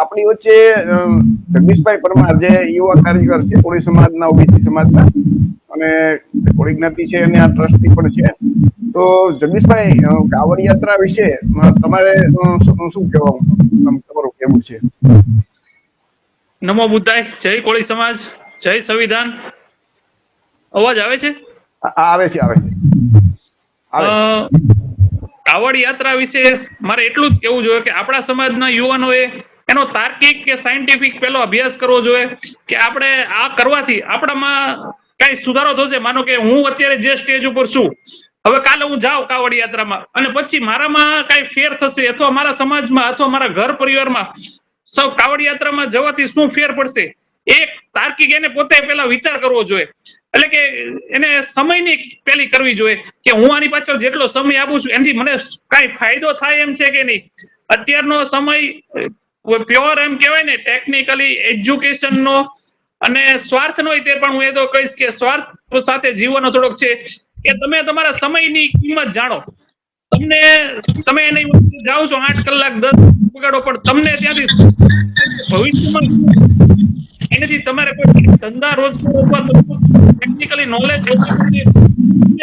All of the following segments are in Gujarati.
આપણી વચ્ચે જગદીશભાઈ પરમાર જે યુવા કાર્યકર છે કોળી સમાજના ઓબીસી સમાજના અને કોળી જ્ઞાતિ છે અને આ ટ્રસ્ટી પણ છે. તો જગદીશભાઈ કાવડ યાત્રા વિશે તમારે શું કહેવાનું કહેવા તમારું કેવું છે. નમો બુદ્ધાય જય કોળી સમાજ જય સંવિધાન. અવાજ આવે છે? આવે છે આવે છે. કાવડ યાત્રા વિશે મારે એટલું જ કેવું જોઈએ કે આપણા સમાજના યુવાનોએ એનો તાર્કિક કે સાયન્ટિફિક પેલો અભ્યાસ કરવો જોઈએ કે આપણે આ કરવાથી આપણામાં કઈ સુધારો થશે? માનો કે હું અત્યારે જે સ્ટેજ ઉપર છું, હવે કાલે હું જાઉં કાવડ યાત્રામાં અને પછી મારામાં કઈ ફેર થશે અથવા મારા સમાજમાં અથવા મારા ઘર પરિવારમાં, સૌ કાવડ યાત્રામાં જવાથી શું ફેર પડશે? એક તાર્કિક એને પોતે પેલા વિચાર કરવો જોઈએ. એટલે કે એને સમયની પેલી કરવી જોઈએ કે હું આની પાછળ જેટલો સમય આપું છું, એનાથી મને કઈ ફાયદો થાય એમ છે કે નહીં? અત્યારનો સમય પ્યોર એમ કહેવાય ને ટેકનિકલી એજ્યુકેશન નો અને સ્વાર્થ નો તે પણ હું એ તો કહીશ કે સ્વાર્થ સાથે જીવવાનો થોડોક છે કે તમે તમારા સમયની કિંમત જાણો. તમને, તમે એને જાઓ છો આઠ કલાક, દસ બગાડો, પણ તમને ત્યાંથી ભવિષ્યમાં એનાથી તમારે કોઈ ધંધા રોજગાર ટેકનિકલી નોલેજ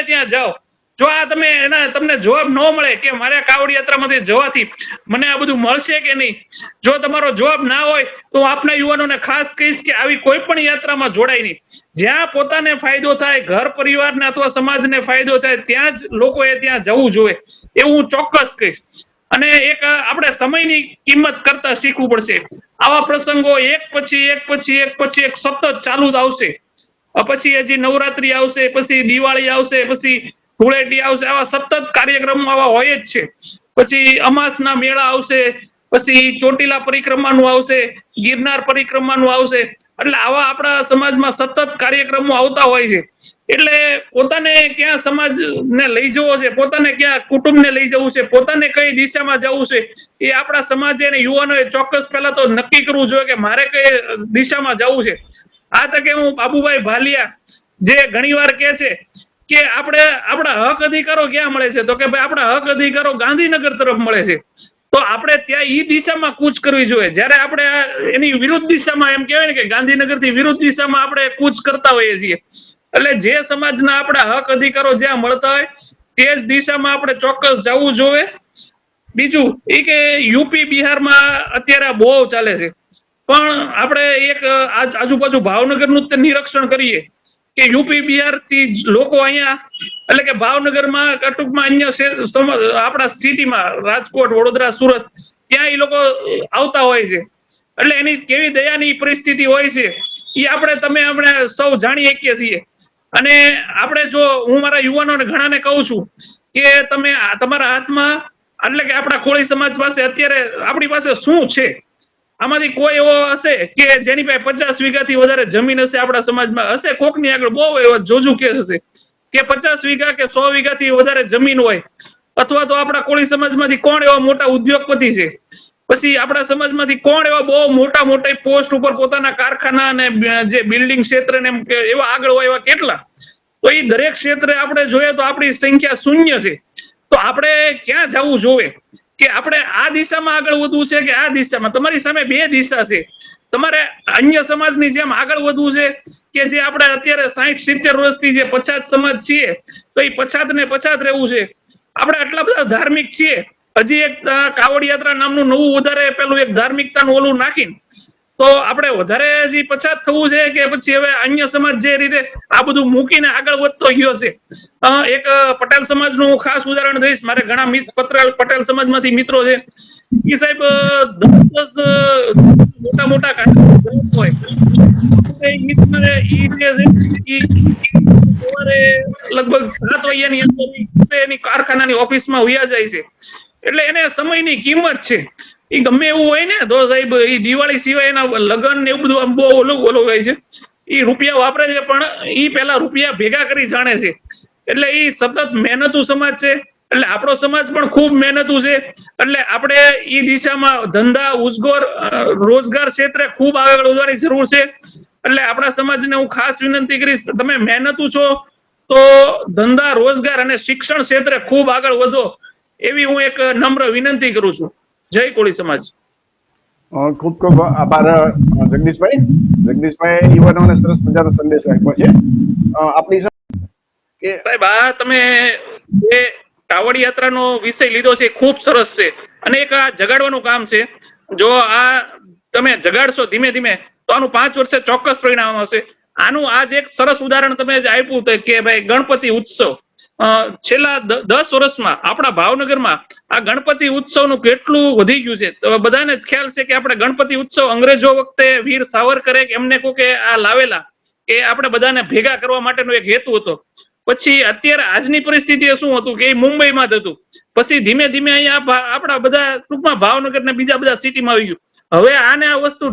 ત્યાં જાઓ. જો આ તમે એના તમને જવાબ ન મળે કે મારે કાવડ યાત્રામાંથી જવાથી મને આ બધું મળશે કે નહીં? જો તમારો જવાબ ના હોય, તો આપના યુવાનોને ખાસ કહીશ કે આવી કોઈ પણ યાત્રામાં જોડાય નહીં. જ્યાં પોતાને ફાયદો થાય, ઘર પરિવારને અથવા સમાજને ફાયદો થાય, ત્યાં જ લોકોએ ત્યાં જવું જોઈએ. એવું હું ચોક્કસ કહીશ. અને એક આપણે સમયની કિંમત કરતા શીખવું પડશે. આવા પ્રસંગો એક પછી એક પછી એક પછી એક સતત ચાલુ જ આવશે. પછી હજી નવરાત્રી આવશે, પછી દિવાળી આવશે, પછી ધૂળેટી આવશે, આવા સતત કાર્યક્રમો આવા હોય જ છે. પછી અમાસના મેળા આવશે, પછી ચોટીલા પરિક્રમાનું આવશે, ગિરનાર પરિક્રમાનું આવશે. એટલે આવા આપણા સમાજમાં સતત કાર્યક્રમો આવતા હોય છે. એટલે પોતાને ક્યાં સમાજને લઈ જવો છે, પોતાને ક્યાં કુટુંબને લઈ જવું છે, પોતાને કઈ દિશામાં જવું છે, એ આપણા સમાજે અને ચોક્કસ પહેલા તો નક્કી કરવું જોઈએ કે મારે કઈ દિશામાં જવું છે. આ તકે હું બાબુભાઈ ભાલિયા જે ઘણીવાર કહે છે કે આપણે આપણા હક અધિકારો ક્યાં મળે છે? તો કે ભાઈ આપણા હક અધિકારો ગાંધીનગર તરફ મળે છે. તો આપણે ત્યાં ઈ દિશામાં કૂચ કરવી જોઈએ. જ્યારે આપણે એની વિરુદ્ધ દિશામાં એમ કહેવાય ને કે ગાંધીનગરથી વિરુદ્ધ દિશામાં આપણે કૂચ કરતા હોઈએ છીએ. એટલે જે સમાજના આપણા હક અધિકારો જ્યાં મળતા હોય, તે જ દિશામાં આપણે ચોક્કસ જવું જોઈએ. બીજું એ કે યુપી બિહારમાં અત્યારે બહુ ચાલે છે. પણ આપણે એક આજ- આજુબાજુ ભાવનગરનું જ નિરીક્ષણ કરીએ. કે યુપી બિહારથી લોકો અહીંયા, એટલે કે ભાવનગરમાં ટૂંકમાં અન્ય આપણા સિટીમાં, રાજકોટ, વડોદરા, સુરત, ત્યાં એ લોકો આવતા હોય છે. એટલે એની કેવી દયાની પરિસ્થિતિ હોય છે એ આપણે, તમે આપણે સૌ જાણી શકીએ છીએ. અને આપણે જો, હું મારા યુવાનોને ઘણાને કહું છું, કે તમે તમારા હાથમાં, એટલે કે આપણા કોળી સમાજ પાસે અત્યારે આપણી પાસે શું છે? આમાંથી કોઈ એવો હશે કે જેની પાસે પચાસ વીઘાથી વધારે જમીન હશે આપણા સમાજમાં? હશે? કોકની આગળ? બહુ એવો જોજુ કેસ હશે. કે પચાસ વીઘા કે સો વીઘાથી વધારે જમીન હોય? અથવા તો આપણા કોળી સમાજમાંથી કોણ એવા મોટા ઉદ્યોગપતિ છે? પછી આપણા સમાજમાંથી કોણ એવા બહુ મોટા મોટા પોસ્ટ ઉપર પોતાના કારખાના અને જે બિલ્ડિંગ ક્ષેત્ર ને એવા આગળ હોય એવા કેટલા? તો એ દરેક ક્ષેત્રે આપણે જોઈએ તો આપણી સંખ્યા શૂન્ય છે. તો આપણે ક્યાં જવું જોઈએ કે આપણે આ દિશામાં આગળ વધવું છે કે આ દિશામાં? તમારી સામે બે દિશા છે. તમારે અન્ય સમાજની જેમ આગળ વધવું છે કે જે આપણે અત્યારે સાહીઠ, સિત્તેર વર્ષથી જે પછાત સમાજ છીએ, તો એ પછાત ને પછાત રહેવું છે. આપણે આટલા બધા ધાર્મિક છીએ. હજી એક કાવડ યાત્રા નામનું નવું વધારે પેલું એક ધાર્મિકતાનું ઓલું નાખીને. તો આપણે વધારે હજી પછાત થવું છે કે પછી હવે અન્ય સમાજ જે રીતે આ બધું મૂકીને આગળ વધતો ગયો છે. એક પટેલ સમાજનું હું ખાસ ઉદાહરણ દઈશ. મારે ઘણા મિત્ર પટેલ સમાજમાંથી મિત્રો છે. એ સાહેબ મોટા મોટા લગભગ સાત વાગ્યાની અંદર એની કારખાનાની ઓફિસમાં ઉયા જાય છે. એટલે એને સમયની કિંમત છે. એ ગમે એવું હોય ને, તો સાહેબ એ દિવાળી સિવાય એના લગ્ન ને એવું બધું આમ બહુ ઓલું ઓલું હોય છે. એ રૂપિયા વાપરે છે, પણ એ પેલા રૂપિયા ભેગા કરી જાણે છે. એટલે એ સતત મહેનતુ સમાજ છે. એટલે આપણો સમાજ પણ ખૂબ મહેનતુ છે. એટલે આપણે એ દિશામાં ધંધા ઉસગોર રોજગાર ક્ષેત્રે ખૂબ આગળ વધવાની જરૂર છે. એટલે આપણા સમાજને હું ખાસ વિનંતી કરીશ, તમે મહેનતુ છો, તો ધંધા, રોજગાર અને શિક્ષણ ક્ષેત્રે ખૂબ આગળ વધો. એવી હું એક નમ્ર વિનંતી કરું છું. જય કોળી સમાજ. ખૂબ ખૂબ આભાર, જગદીશભાઈ. જગદીશભાઈ યુવાનોને સરસ મજાનો સંદેશ આપ્યો છે. આપણી કે સાહેબ, આ તમે જે કાવડ યાત્રાનો વિષય લીધો છે ખૂબ સરસ છે. અને એક આ જગાડવાનું કામ છે, જો આ તમે જગાડશો ધીમે ધીમે, તો આનું પાંચ વર્ષે ચોક્કસ પરિણામ આવશે. આનું આજ એક સરસ ઉદાહરણ તમે જ આપ્યું કે ભાઈ, ગણપતિ ઉત્સવ. છેલ્લા દસ વર્ષમાં આપણા ભાવનગરમાં આ ગણપતિ ઉત્સવનું કેટલું વધી ગયું છે. તો બધાને જ ખ્યાલ છે કે આપણે ગણપતિ ઉત્સવ અંગ્રેજો વખતે વીર સાવરકરે એમને કે આ લાવેલા કે આપણે બધાને ભેગા કરવા માટેનો એક હેતુ હતો. પછી અત્યારે આજની પરિસ્થિતિ શું હતું કે મુંબઈમાં જ હતું. પછી ધીમે ધીમે અહીંયા આપણા બધા ટૂંકમાં ભાવનગર ને બીજા બધા સિટીમાં આવી ગયું. હવે આને આ વસ્તુ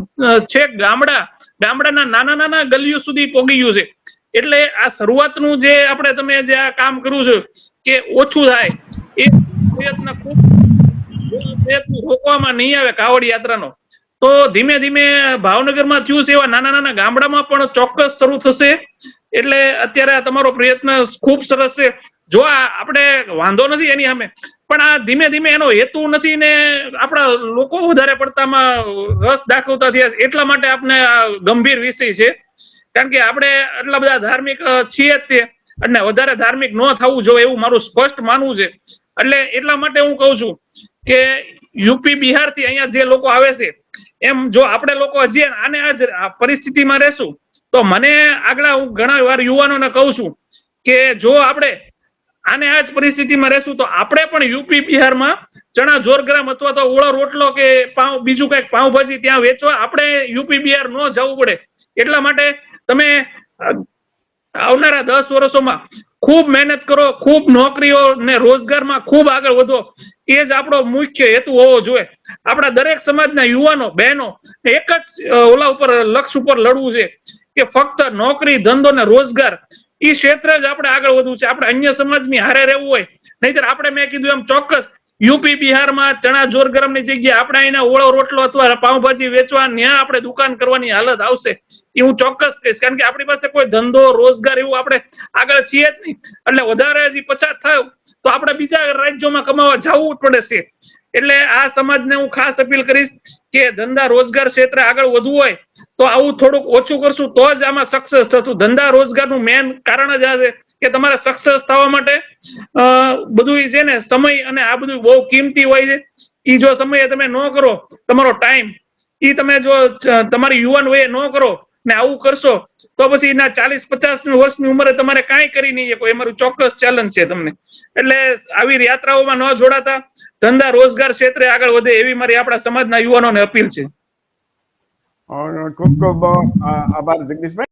છે ગામડા, ગામડાના નાના નાના ગલીઓ સુધી પોગી ગયું છે. એટલે આ શરૂઆતનું જે આપણે તમે જે આ કામ કર્યું છે કે ઓછું થાય, એ પ્રયત્ન ખૂબ પ્રયત્ન રોકવામાં નહીં આવે કાવડ યાત્રાનો. તો ધીમે ધીમે ભાવનગરમાં થયું છે એવા નાના નાના ગામડામાં પણ ચોક્કસ શરૂ થશે. એટલે અત્યારે તમારો પ્રયત્ન ખૂબ સરસ છે. જો આ આપણે વાંધો નથી એની સામે, પણ આ ધીમે ધીમે એનો હેતુ નથી ને આપણા લોકો વધારે પડતામાં રસ દાખવતા થયા એટલા માટે આપણે આ ગંભીર વિષય છે. કારણ કે આપણે આટલા બધા ધાર્મિક છીએ જ તે. અને વધારે ધાર્મિક ન થવું જોઈએ એવું મારું સ્પષ્ટ માનવું છે. એટલે એટલા માટે હું કહું છું કે યુપી બિહારથી અહીંયા જે લોકો આવે છે, એમ જો આપણે લોકો હજી આને આ પરિસ્થિતિમાં રહેશું તો મને આગળ હું ઘણા વાર યુવાનોને કહું છું કે જો આપણે આને આ જ પરિસ્થિતિમાં રહેશું, તો આપણે પણ યુપી બિહારમાં ચણા, જોરગ્રામ અથવા તો ઓળો, રોટલો કે પાઉં, બીજું કંઈક પાઉંભાજી ત્યાં વેચવા આપણે યુપી બિહાર ન જવું પડે. એટલા માટે તમે આવનારા દસ વર્ષોમાં ખૂબ મહેનત કરો, ખૂબ નોકરીઓ ને રોજગારમાં ખૂબ આગળ વધો. એ જ આપણો મુખ્ય હેતુ હોવો જોઈએ. આપણા દરેક સમાજના યુવાનો, બહેનો એક જ ઓલા ઉપર, લક્ષ ઉપર લડવું છે. કે ફક્ત નોકરી, ધંધો ને રોજગાર એ ક્ષેત્ર જ આપણે આગળ વધવું છે. આપણે અન્ય સમાજની હારે રહેવું હોય. નહીતર આપણે મેં કીધું એમ ચોક્કસ યુપી બિહારમાં ચણા જોર ગરમની જગ્યાએ આપણે અહીંના ઓળો, રોટલો અથવા પાઉંભાજી વેચવા ત્યાં આપણે દુકાન કરવાની હાલત આવશે. એ હું ચોક્કસ કહીશ. કારણ કે આપણી પાસે કોઈ ધંધો, રોજગાર એવું આપણે આગળ છીએ જ નહીં. એટલે વધારે હજી પછાત થયું તો આપણે બીજા રાજ્યોમાં કમાવા જવું પડે છે. એટલે આ સમાજને હું ખાસ અપીલ કરીશ કે ધંધા રોજગાર ક્ષેત્રે આગળ વધવું હોય તો આવું થોડુંક ઓછું કરશું, તો જ આમાં સક્સેસ થતું. ધંધા રોજગારનું મેન કારણ જ આ છે કે તમારે સક્સેસ થવા માટે બધું છે ને સમય અને આ બધું બહુ કિંમતી હોય છે. ઈ જો સમયે તમે ન કરો, તમારો ટાઈમ એ તમે જો તમારી યુવાન વયે ન કરો ને આવું કરશો તો પછી એના ચાલીસ પચાસ વર્ષની ઉંમરે તમારે કાંઈ કરી નહીં શકો. એ મારું ચોક્કસ ચેલેન્જ છે તમને. એટલે આવી યાત્રાઓમાં ન જોડાતા. ધંધા, રોજગાર ક્ષેત્રે આગળ વધે એવી મારી આપણા સમાજના યુવાનોને અપીલ છે. ખૂબ ખૂબ આભાર જગદીશભાઈ.